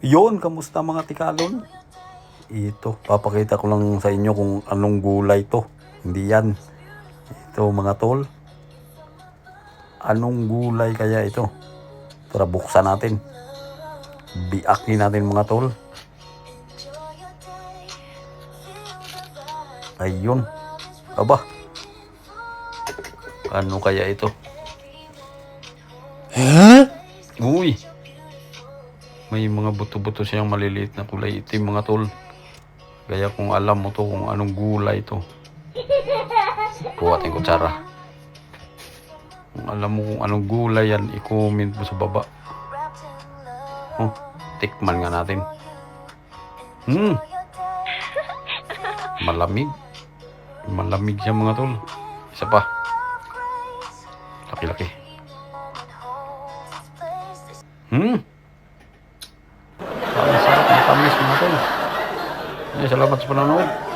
Yon, kamusta mga tikalon? Ito, papakita ko lang sa inyo kung anong gulay to. Hindi yan. Ito mga tol. Anong gulay kaya ito? Tara buksan natin. Biakin natin mga tol. Ayun. Aba. Ano kaya ito? Uy. May mga buto-buto siyang maliliit na kulay itim mga tol. Kaya kung alam mo to kung anong gulay to. Kuha ating kutsara. Kung alam mo kung anong gulay yan, i-comment mo sa baba. Oh, tikman nga natin. Hmm. Malamig. Malamig siya mga tol. Isa pa. Laki-laki. Hmm. Ang sarap matamis mga tol. Ay, salamat sa panonood.